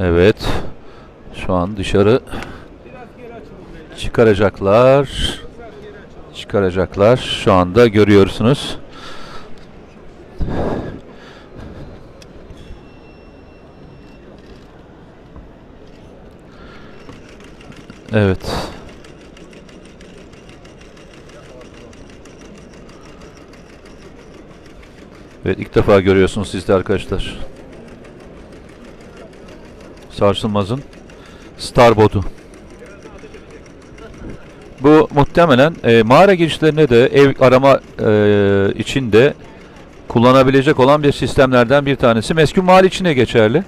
Evet. Şu an dışarı çıkaracaklar. Çıkaracaklar. Şu anda görüyorsunuz. Evet. Evet ilk defa görüyorsunuz siz de arkadaşlar. Sarsılmaz'ın Starboard'u. Bu muhtemelen e, mağara girişlerine de ev arama e, için de kullanabilecek olan bir sistemlerden bir tanesi. Meskun mali için de geçerli.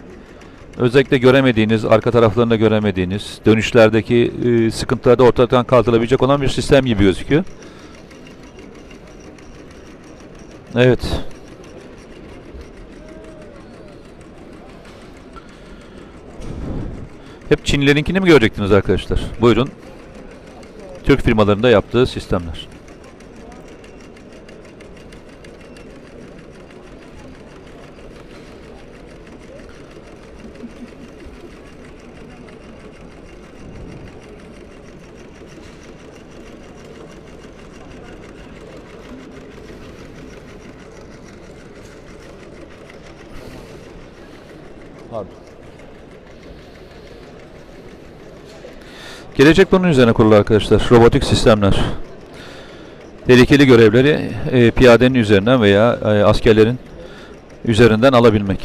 Özellikle göremediğiniz, arka taraflarında göremediğiniz, dönüşlerde e, sıkıntıları da ortadan kaldırılabilecek olan bir sistem gibi gözüküyor. Evet. Hep Çinlilerinkini mi görecektiniz arkadaşlar? Buyurun. Türk firmalarında yaptığı sistemler. Gelecek bunun üzerine kurulu arkadaşlar. Robotik sistemler. Tehlikeli görevleri e, piyadenin üzerinden veya e, askerlerin üzerinden alabilmek.